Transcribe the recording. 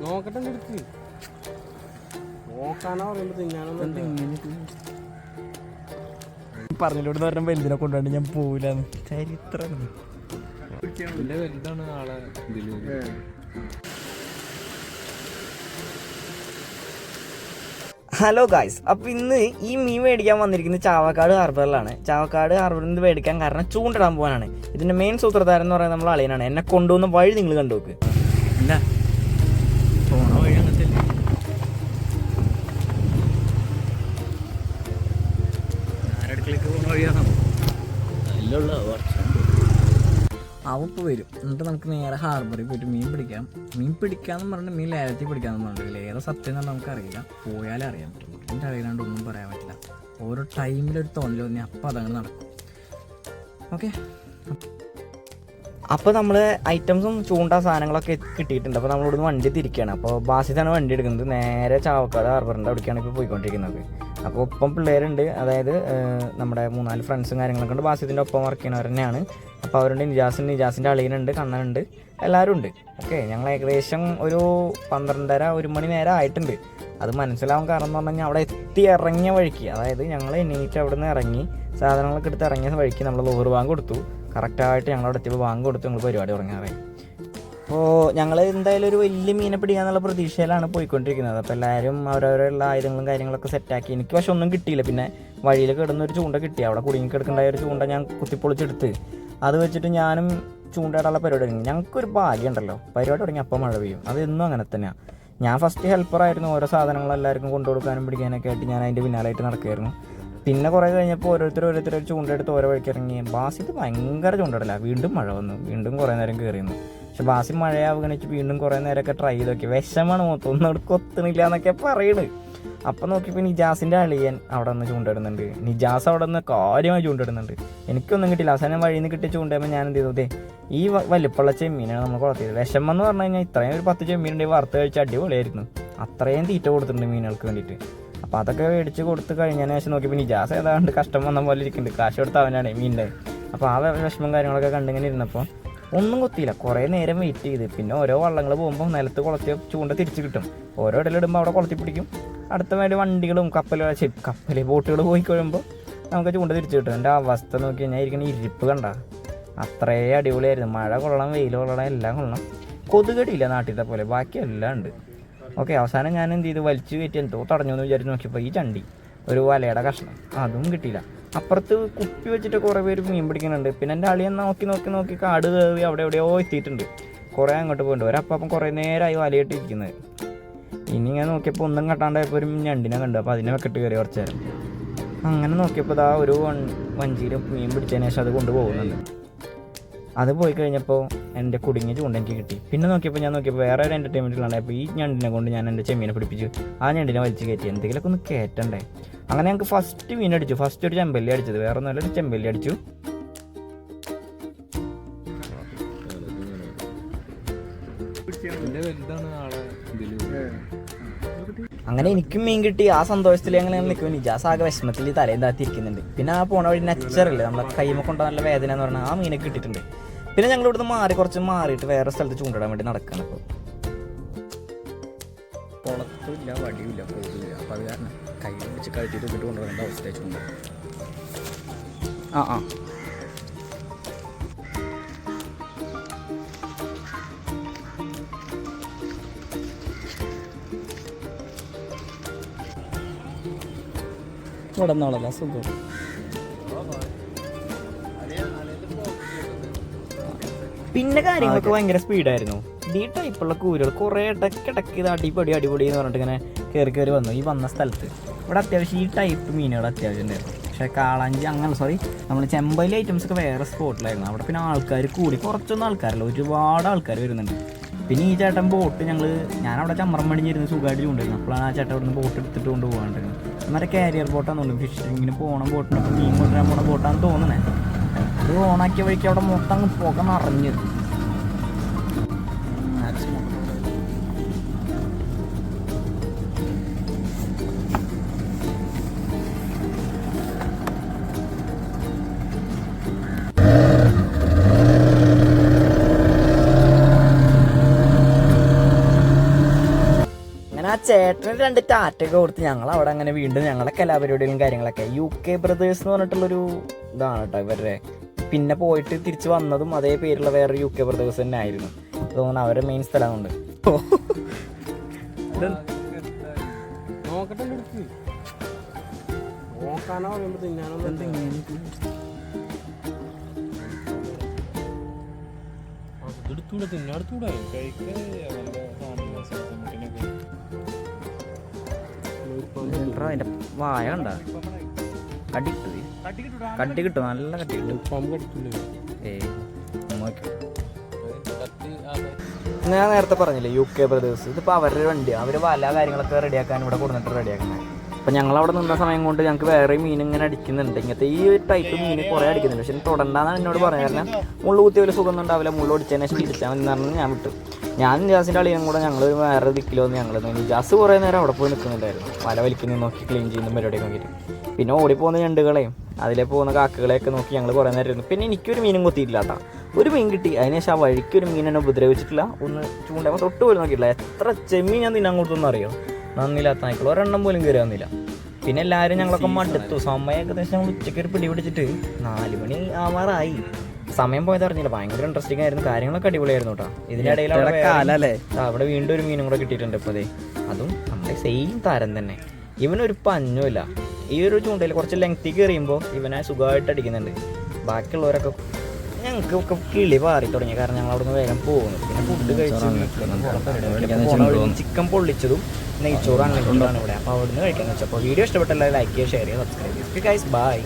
നോക്കട്ടെ പറയുമ്പോ തിന്നാനൊന്നും പറഞ്ഞിട്ട് പറഞ്ഞ വലുതിനെ കൊണ്ടുപോയി ഞാൻ പോവില്ലാന്ന് ചരിത്രം വലുതാണ് ആളെ ഹലോ ഗായ്സ് അപ്പോൾ ഇന്ന് ഈ മീൻ മേടിക്കാൻ വന്നിരിക്കുന്നത് ചാവക്കാട് ഹാർബറിലാണ്. ചാവക്കാട് ഹാർബറിൽ നിന്ന് മേടിക്കാൻ കാരണം ചൂണ്ടിടാൻ പോകാനാണ് ഇതിന്റെ മെയിൻ സൂത്രധാരൻ എന്ന് പറയുന്നത് നമ്മൾ അളിയനാണ്. എന്നെ കൊണ്ടുപോകുന്ന വഴി നിങ്ങൾ കണ്ടു നോക്ക്. വഴിയാണോ അവ ഇപ്പോൾ വരും. എന്നിട്ട് നമുക്ക് നേരെ ഹാർബറിൽ പോയിട്ട് മീൻ പിടിക്കാം. മീൻ പിടിക്കാന്ന് പറഞ്ഞിട്ട് മീൻ ലേലത്തിൽ പിടിക്കാന്ന് പറഞ്ഞിട്ട് ലേറെ സത്യം എന്ന് നമുക്കറിയില്ല. പോയാലേ അറിയാൻ പറ്റുള്ളൂ. എന്റെ അറിയാണ്ട് ഒന്നും പറയാൻ പറ്റില്ല. ഓരോ ടൈമിലൊരു തോന്നൽ തോന്നി അപ്പം അതങ്ങനെ നടക്കും. ഓക്കെ അപ്പോൾ നമ്മൾ ഐറ്റംസും ചൂണ്ട സാധനങ്ങളൊക്കെ കിട്ടിയിട്ടുണ്ട്. അപ്പോൾ നമ്മളിവിടുന്ന് വണ്ടി തിരിക്കുകയാണ് അപ്പോൾ ബാസിതാണ് വണ്ടി എടുക്കുന്നത്. നേരെ ചാവക്കാട് ഹാർബറിന്റെ അവിടേക്കാണ് ഇപ്പോൾ പോയിക്കൊണ്ടിരിക്കുന്നത്. അപ്പോൾ ഒപ്പം പിള്ളേരുണ്ട്. അതായത് നമ്മുടെ മൂന്നാൽ ഫ്രണ്ട്സും കാര്യങ്ങളൊക്കെ ഉണ്ട്. ബാസിത്തിന്റെ ഒപ്പം വർക്ക് ചെയ്യുന്നവർ തന്നെയാണ്. അപ്പോൾ അവരുണ്ട് നിജാസ് നിജാസിന്റെ അളിയനുണ്ട് കണ്ണനുണ്ട് എല്ലാവരും ഉണ്ട്. ഓക്കെ ഞങ്ങൾ ഏകദേശം ഒരു പന്ത്രണ്ടര ഒരു മണി നേരം ആയിട്ടുണ്ട്. അത് മനസ്സിലാവാൻ കാരണം എന്ന് പറഞ്ഞു കഴിഞ്ഞാൽ അവിടെ എത്തി ഇറങ്ങിയ വഴിക്ക് അതായത് ഞങ്ങൾ എണീറ്റ് അവിടെ നിന്ന് ഇറങ്ങി സാധനങ്ങളൊക്കെ എടുത്ത് ഇറങ്ങിയ വഴിക്ക് നമ്മൾ ലോറ് ബാങ്ക് കൊടുത്തു. കറക്റ്റായിട്ട് ഞങ്ങളവിടെ എത്തിയപ്പോൾ ബാങ്ക് കൊടുത്തു ഞങ്ങൾ പരിപാടി തുടങ്ങാറായി അപ്പോൾ ഞങ്ങൾ എന്തായാലും ഒരു വലിയ മീനെ പിടിക്കാന്നുള്ള പ്രതീക്ഷയിലാണ് പോയിക്കൊണ്ടിരിക്കുന്നത്. അപ്പോൾ എല്ലാവരും അവരവരുള്ള ആയുധങ്ങളും കാര്യങ്ങളൊക്കെ സെറ്റാക്കി എനിക്ക് പക്ഷെ ഒന്നും കിട്ടിയില്ല. പിന്നെ വഴിയിൽ കിടന്ന ഒരു ചൂണ്ട കിട്ടി. അവിടെ കുടുങ്ങി കിടക്കേണ്ട ഒരു ചൂണ്ട ഞാൻ കുത്തിപ്പൊളിച്ചെടുത്ത്. അത് വെച്ചിട്ട് ഞാനും ചൂണ്ടയിടാനുള്ള പരിപാടി തുടങ്ങി. ഞങ്ങൾക്കൊരു ഭാഗ്യമുണ്ടല്ലോ. പരിപാടി തുടങ്ങി. അപ്പം മഴ പെയ്യും. അത് എന്നും അങ്ങനെ തന്നെയാണ് ഞാൻ ഫസ്റ്റ് ഹെൽപ്പറായിരുന്നു ഓരോ സാധനങ്ങൾ എല്ലാവർക്കും കൊണ്ടു കൊടുക്കാനും പിടിക്കാനൊക്കെ ആയിട്ട് ഞാൻ അതിന്റെ പിന്നാലായിട്ട് നടക്കുമായിരുന്നു പിന്നെ കുറേ കഴിഞ്ഞപ്പോൾ ഓരോരുത്തർ ഓരോരുത്തർ ചൂണ്ടെടുത്ത് ഓരോ വഴിക്ക് ഇറങ്ങി. ബാസിത് ഭയങ്കര ചൂണ്ടടല്ല വീണ്ടും മഴ വന്നു. വീണ്ടും കുറേ നേരം കയറിയിരുന്നു പക്ഷെ ബാസി മഴയെ അവഗണിച്ച് വീണ്ടും കുറേ നേരമൊക്കെ ട്രൈ ചെയ്ത് നോക്കി. വിഷമാണ് മൊത്തം. ഒന്നും കൊത്തുന്നില്ല എന്നൊക്കെ പറയണ്. അപ്പം നോക്കിയപ്പോൾ നിജാസിന്റെ അളിയൻ അവിടെ നിന്ന് ചൂണ്ടിടുന്നുണ്ട് നിജാസ് അവിടെ നിന്ന് കാര്യമായി ചൂണ്ടിടുന്നുണ്ട് എനിക്കൊന്നും കിട്ടില്ല അവസാനം വഴിയിൽ നിന്ന് കിട്ടിയ ചൂണ്ടയുമ്പോൾ ഞാൻ എന്ത് ചെയ്തു? ദേ ഈ വലിപ്പുള്ള ചെമ്മീനാണ് നമ്മൾ കുളത്തിയത് വിഷമം എന്ന് പറഞ്ഞു കഴിഞ്ഞാൽ ഇത്രയും ഒരു പത്ത് ചെമ്മീനുണ്ടെങ്കിൽ വറുത്ത് കഴിച്ച് അടിപൊളിയായിരുന്നു. അത്രയും തീറ്റ കൊടുത്തിട്ടുണ്ട് മീനുകൾക്ക് വേണ്ടിയിട്ട്. അപ്പോൾ അതൊക്കെ മേടിച്ച് കൊടുത്ത് കഴിഞ്ഞതിന് ശേഷം നോക്കിയപ്പോൾ നിജാസ് ഏതാണ്ട് കഷ്ടം വന്ന പോലെ ഇരിക്കുന്നുണ്ട്. കാശ് കൊടുത്ത് അവനാണ് മീനിന്റെ അപ്പോൾ ആ വിഷമം കാര്യങ്ങളൊക്കെ കണ്ടിങ്ങനെ ഇരുന്നപ്പോൾ ഒന്നും കൊത്തിയില്ല. കുറേ നേരം വെയിറ്റ് ചെയ്ത്. പിന്നെ ഓരോ വള്ളങ്ങൾ പോകുമ്പോൾ നിലത്ത് കുളത്തി ചൂണ്ട തിരിച്ചു കിട്ടും. ഓരോ ഇടലിടുമ്പോൾ അവിടെ കുളത്തി പിടിക്കും. അടുത്ത വേണ്ടി വണ്ടികളും കപ്പലും കപ്പൽ ബോട്ടുകൾ പോയി കഴിയുമ്പോൾ നമുക്ക് ചൂണ്ട തിരിച്ചു കിട്ടും. എന്റെ അവസ്ഥ നോക്കി കഴിഞ്ഞാൽ ഇരിക്കുന്ന ഇരിപ്പ് കണ്ട. അത്രേ അടിപൊളിയായിരുന്നു. മഴ കൊള്ളണം വെയിൽ കൊള്ളണം എല്ലാം കൊള്ളണം. കൊതുകടിയില്ല നാട്ടിലത്തെ പോലെ. ബാക്കി എല്ലാം ഉണ്ട്. ഓക്കെ അവസാനം ഞാൻ എന്ത് ചെയ്തു വലിച്ചു കയറ്റി എന്തോ തടഞ്ഞു എന്ന് വിചാരിച്ച് നോക്കിയപ്പോൾ ഈ ചണ്ടി ഒരു വലയുടെ കഷ്ണം. അതും കിട്ടിയില്ല. അപ്പുറത്ത് കുപ്പി വെച്ചിട്ട് കുറേ പേര് മീൻ പിടിക്കുന്നുണ്ട്. പിന്നെ എന്റെ അളിയൻ നോക്കി നോക്കി നോക്കി കാട് കയറി അവിടെ എവിടെയോ എത്തിയിട്ടുണ്ട്. കുറേ അങ്ങോട്ട് പോയിട്ടുണ്ട്. ഒരപ്പം കുറേ നേരമായി വലയിട്ടിരിക്കുന്നത് ഇനി ഇങ്ങനെ നോക്കിയപ്പോൾ ഒന്നും കെട്ടാണ്ടായപ്പോൾ ഒരു ഞണ്ടിനെ കണ്ടു. അപ്പോൾ അതിനെ വെക്കിട്ട് കയറി കുറച്ച് നേരം. അങ്ങനെ നോക്കിയപ്പോൾ ഇതാ ഒരു വഞ്ചിയിൽ മീൻ പിടിച്ചതിന് ശേഷം അത് കൊണ്ടുപോകുന്നുണ്ട്. അത് പോയി കഴിഞ്ഞപ്പോൾ എന്റെ കുടുങ്ങിയ ചൂണ്ട എനിക്ക് കിട്ടി. പിന്നെ നോക്കിയപ്പോൾ ഞാൻ നോക്കിയപ്പോൾ വേറെ ഒരു എന്റർടൈൻമെന്റിലാണ് അപ്പോൾ ഈ ഞണ്ടിനെ കൊണ്ട് ഞാൻ എന്റെ ചെമ്മീനെ പിടിപ്പിച്ചു. ആ ഞണ്ടിനെ വലിച്ചു കയറ്റി. എന്തെങ്കിലുമൊക്കെ ഒന്ന് കയറ്റണ്ടേ അങ്ങനെ ഞങ്ങൾക്ക് ഫസ്റ്റ് മീൻ അടിച്ചു. ഫസ്റ്റ് ഒരു ചെമ്പല്ലി അടിച്ചത്. വേറെ ഒന്നുമല്ല ഒരു ചെമ്പല്ലി അടിച്ചു. വലുതാണ് ആളെ അങ്ങനെ എനിക്കും മീൻ കിട്ടി. ആ സന്തോഷത്തിൽ അങ്ങനെ നിൽക്കും നിജാസ് ആകെ വിഷമത്തിൽ തലയും താത്തിരിക്കുന്നുണ്ട് പിന്നെ ആ പോണ വഴി നെച്ചറില്ല നമ്മളെ കൈമ കൊണ്ട നല്ല വേദന എന്ന് പറഞ്ഞാൽ ആ മീനൊക്കെ കിട്ടിയിട്ടുണ്ട്. പിന്നെ ഞങ്ങൾ ഇവിടുന്ന് മാറി കുറച്ച് മാറിയിട്ട് വേറെ സ്ഥലത്ത് ചൂണ്ടിടാൻ വേണ്ടി നടക്കുകയാണ് ഇപ്പോൾ കുളത്തില്ല വടിയുമില്ല പോകില്ല അപ്പോൾ അത് കാരണം കൈ പിടിച്ച് കഴുത്തിട്ട് ഇട്ടിട്ട് കൊണ്ടുവരേണ്ട അവസ്ഥ ചൂണ്ട. ആ ആ. ഇവിടെ നിന്നാളല്ല സുഖം പിന്നെ കാര്യങ്ങളൊക്കെ ഭയങ്കര സ്പീഡായിരുന്നു. ഈ ടൈപ്പുള്ള കൂരുകൾ കുറേ ഇടയ്ക്ക് ഇത് അടിപൊടി അടിപൊളി എന്ന് പറഞ്ഞിട്ട് ഇങ്ങനെ കയറി കയറി വന്നു. ഈ വന്ന സ്ഥലത്ത്. ഇവിടെ അത്യാവശ്യം ഈ ടൈപ്പ് മീനുകൾ അത്യാവശ്യം ഉണ്ടായിരുന്നു. പക്ഷേ കാളാഞ്ചി അങ്ങനെ സോറി നമ്മൾ ചെമ്പല്ലി ഐറ്റംസ് ഒക്കെ വേറെ സ്പോട്ടിലായിരുന്നു അവിടെ പിന്നെ ആൾക്കാർ കൂടി കുറച്ചൊന്നും ആൾക്കാരല്ല ഒരുപാട് ആൾക്കാർ വരുന്നുണ്ട്. പിന്നെ ഈ ചേട്ടൻ ബോട്ട് ഞങ്ങൾ ഞാൻ അവിടെ ചമ്മറം പടിഞ്ഞിരുന്ന് സുഖമായിട്ട് ചൂണ്ടായിരുന്നു അപ്പോഴാണ് ആ ചേട്ടൻ അവിടെ നിന്ന് ബോട്ട് എടുത്തിട്ട് കൊണ്ട് പോകാണ്ടിരുന്നത് മറ്റേ കാരിയർ ബോട്ടാന്ന് തോന്നുന്നു. ഫിഷിങ്ങിന് പോകണം ബോട്ടിന് മീൻ കൊണ്ടുവരാൻ പോണ ബോട്ടാന്ന് തോന്നണേ അത് ഓണാക്കിയ വഴിക്ക് അവിടെ മൊത്തം അങ്ങ് പുക നിറഞ്ഞു. ചേട്ടന് രണ്ട് ടാറ്റൊക്കെ കൊടുത്ത് ഞങ്ങൾ അവിടെ അങ്ങനെ വീണ്ടും ഞങ്ങളുടെ കലാപരിപാടികളും കാര്യങ്ങളൊക്കെ. യു കെ ബ്രദേഴ്സ് എന്ന് പറഞ്ഞിട്ടുള്ളൊരു ഇതാണ് കേട്ടോ ഇവരുടെ. പിന്നെ പോയിട്ട് തിരിച്ച് വന്നതും അതേ പേരുള്ള വേറെ യു കെ ബ്രദേഴ്സ് തന്നെ ആയിരുന്നു. തോന്നുന്നു അവരുടെ മെയിൻ സ്ഥലമുണ്ട്. എടുത്തൂടെ തിന്നെടുത്തൂടെ കഴിക്കാൻ അതിന്റെ വായ കണ്ട? കടി കിട്ടു കട്ടി കിട്ടും നല്ല കട്ടി കിട്ടും. ഞാൻ നേരത്തെ പറഞ്ഞില്ലേ യു കെ ബ്രദേഴ്സ്. ഇതിപ്പോൾ അവരുടെ വണ്ടി അവർ വല കാര്യങ്ങളൊക്കെ റെഡിയാക്കാൻ ഇവിടെ കൊടുത്തിട്ട് റെഡിയാക്കുന്നത് അപ്പം ഞങ്ങൾ അവിടെ നിന്ന സമയം കൊണ്ട് ഞങ്ങൾക്ക് വേറെ മീൻ ഇങ്ങനെ അടിക്കുന്നുണ്ട്. ഇങ്ങനത്തെ ഈ ഒരു ടൈപ്പ് മീൻ കുറേ അടിക്കുന്നുണ്ട്. പക്ഷെ തുടണ്ടാന്നാണ് എന്നോട് പറയാൻ കാരണം മുള്ളു കുത്തിയ ഒരു സുഖം ഉണ്ടാവില്ല. മുള്ളു ഒടിച്ചതിന് ശീലിച്ചാൽ മതി ഞാൻ വിട്ടു. ഞാൻ ജാസിന്റെ അളിയും കൂടെ ഞങ്ങൾ വേറെ ദിക്കിലോ ഞങ്ങൾ ജാസ് കുറേ നേരം അവിടെ പോയി നിൽക്കുന്നുണ്ടായിരുന്നു വല വലിക്കുന്നത് നോക്കി ക്ലീൻ ചെയ്യുന്ന പരിപാടിയൊക്കെ നോക്കിയിട്ട്. പിന്നെ ഓടിപ്പോകുന്ന ഞണ്ടുകളെയും അതിലെ പോകുന്ന കാക്കകളെയൊക്കെ നോക്കി ഞങ്ങൾ കുറേ നേരം ഇരുന്നു. പിന്നെ എനിക്കൊരു മീനും കൊത്തിയില്ലാത്ത ഒരു മീൻ കിട്ടി. അതിനുശേഷം ആ വഴിക്കൊരു മീൻ എന്നെ ഉപദ്രവിച്ചിട്ടില്ല. ഒന്ന് ചൂണ്ടപ്പോൾ തൊട്ട് പോലും നോക്കിയിട്ടില്ല. എത്ര ചെമ്മീൻ ഞാൻ തിന്നാൻ കൊടുത്തെന്ന് അറിയോ നന്ദില്ലാത്ത നായ്ക്കൾ ഒരെണ്ണം പോലും കയറി വന്നില്ല. പിന്നെ എല്ലാവരും ഞങ്ങളൊക്കെ മടുത്തു. സമയം ഏകദേശം ഞങ്ങൾ ഉച്ചയ്ക്ക് ഒരു പിടി പിടിച്ചിട്ട് നാല് മണി ആവാറായി. സമയം പോയത് അറിഞ്ഞില്ല. ഭയങ്കര ഇൻട്രസ്റ്റിംഗ് ആയിരുന്നു. കാര്യങ്ങളൊക്കെ അടിപൊളിയായിരുന്നു കേട്ടോ ഇതിന്റെ ഇടയിൽ അവിടെ അവിടെ വീണ്ടും ഒരു മീനും കൂടെ കിട്ടിയിട്ടുണ്ട് ഇപ്പോൾ അതെ അതും നമ്മുടെ സെയിം താരം തന്നെ. ഇവനൊരു പഞ്ഞുമില്ല ഈ ഒരു ചൂണ്ടയിൽ കുറച്ച് ലെങ്തി എറിയുമ്പോൾ ഇവനെ സുഖമായിട്ട് അടിക്കുന്നുണ്ട്. ബാക്കിയുള്ളവരൊക്കെ ഞങ്ങൾക്ക് ഒക്കെ കിളി പാറി തുടങ്ങി. കാരണം ഞങ്ങൾ അവിടെ നിന്ന് വേഗം പോകുന്നു. പിന്നെ ഫുഡ് കഴിച്ചു ചിക്കൻ പൊള്ളിച്ചതും നെയ്ച്ചോറും അങ്ങനെ ഇവിടെ. അപ്പോൾ അവിടെ നിന്ന് കഴിക്കാന്ന് വെച്ചപ്പോൾ വീഡിയോ ഇഷ്ടപ്പെട്ടല്ലേ ലൈക്ക് ചെയ്യുക ഷെയർ ചെയ്യുക സബ്സ്ക്രൈബ് ചെയ്യുക. Guys bye